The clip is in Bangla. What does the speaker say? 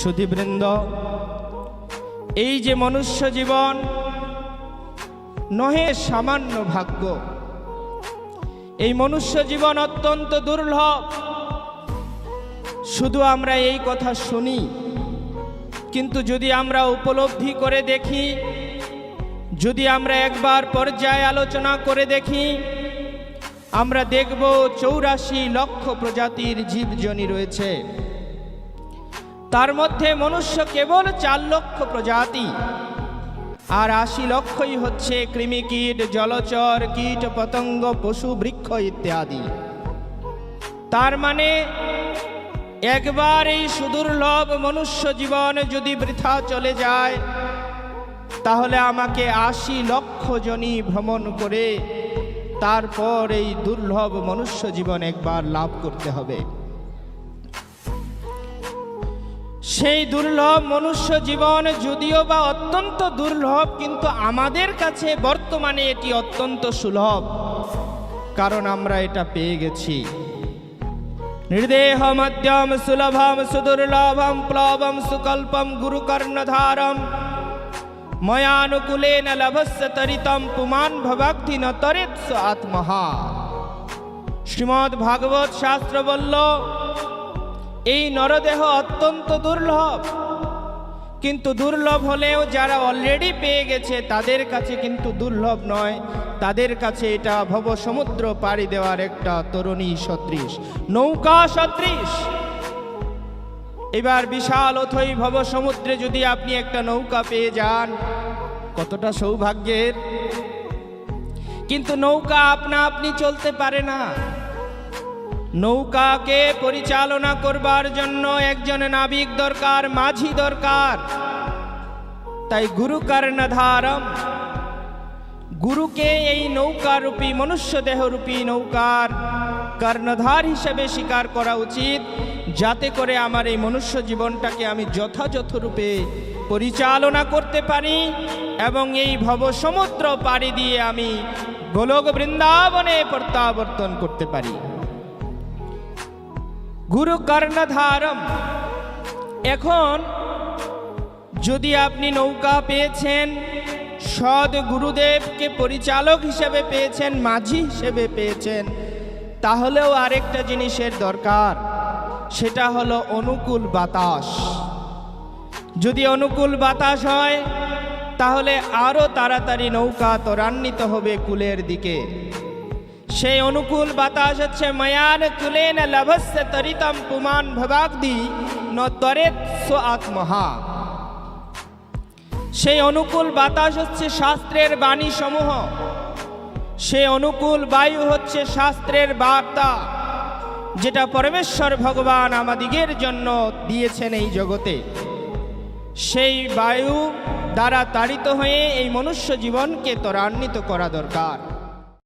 সুধীবৃন্দ, এই যে মনুষ্য জীবন, নহে সামান্য ভাগ্য। এই মনুষ্য জীবন অত্যন্ত দুর্লভ। শুধু আমরা এই কথা শুনি, কিন্তু যদি আমরা উপলব্ধি করে দেখি, যদি আমরা একবার পর্যায়ে আলোচনা করে দেখি, আমরা দেখব চৌরাশি লক্ষ প্রজাতির জীবজনী রয়েছে। তার মধ্যে মনুষ্য কেবল চার লক্ষ প্রজাতি। আর আশি লক্ষই হচ্ছে কৃমিকীট জলচর কীট, পতঙ্গ, পশু, বৃক্ষ ইত্যাদি। তার মানে একবার এই সুদুর্লভ মনুষ্য জীবন যদি বৃথা চলে যায়, তাহলে আমাকে আশি লক্ষ জনই ভ্রমণ করে তারপর এই দুর্লভ মনুষ্য জীবন একবার লাভ করতে হবে। সেই দুর্লভ মনুষ্য জীবন যদিও বা অত্যন্ত দুর্লভ, কিন্তু আমাদের কাছে বর্তমানে এটি অত্যন্ত সুলভ। কারণ আমরা এটা পেয়ে গেছি। নির্দেহ মধ্যম, সুলভম, সুদুর্লভম, প্লবম, সুকল্পম, গুরুকর্ণধারম। ময়ানুকূলেন লভস্য তরিতম, পুমান ভবাক্তি ন তরিত আত্মহা। শ্রীমদ ভাগবত শাস্ত্র বলল এই নরদেহ অত্যন্ত দুর্লভ। কিন্তু দুর্লভ হলেও যারা অলরেডি পেয়ে গেছে, তাদের কাছে কিন্তু দুর্লভ নয়। তাদের কাছে এটা ভব সমুদ্র পাড়ি দেওয়ার একটা তরুণী সদৃশ। নৌকা সদৃশ। এবার বিশাল অথই ভব সমুদ্রে যদি আপনি একটা নৌকা পেয়ে যান, কতটা সৌভাগ্যের। কিন্তু নৌকা আপনা আপনি চলতে পারে না। নৌকাকে পরিচালনা করবার জন্য একজন নাবিক দরকার, মাঝি দরকার। তাই গুরু কর্ণধারম, গুরুকে এই নৌকারূপী, মনুষ্য দেহরূপী নৌকার কর্ণধার হিসেবে স্বীকার করা উচিত, যাতে করে আমার এই মনুষ্য জীবনটাকে আমি যথাযথ রূপে পরিচালনা করতে পারি এবং এই ভব সমুদ্র পাড়ি দিয়ে আমি গোলক বৃন্দাবনে প্রত্যাবর্তন করতে পারি। গুরু কর্ণধারম। এখন যদি আপনি নৌকা পেয়েছেন সদ গুরুদেবকে পরিচালক হিসেবে পেয়েছেন, মাঝি হিসেবে পেয়েছেন, তাহলেও আরেকটা জিনিসের দরকার, সেটা হলো অনুকূল বাতাস। যদি অনুকূল বাতাস হয়, তাহলে আরও তাড়াতাড়ি নৌকা ত্বরান্বিত হবে কুলের দিকে। সেই অনুকূল বাতাস হচ্ছে ময়ান কুলেন লভস্য তরিতম পুমান ভবাগ্দি ন তরেত স্ব আত্মহা। সেই অনুকূল বাতাস হচ্ছে শাস্ত্রের বাণী সমূহ। সে অনুকূল বায়ু হচ্ছে শাস্ত্রের বার্তা, যেটা পরমেশ্বর ভগবান আমাদিগের জন্য দিয়েছেন এই জগতে। সেই বায়ু দ্বারা তাড়িত হয়ে এই মনুষ্য জীবনকে ত্বরান্বিত করা দরকার।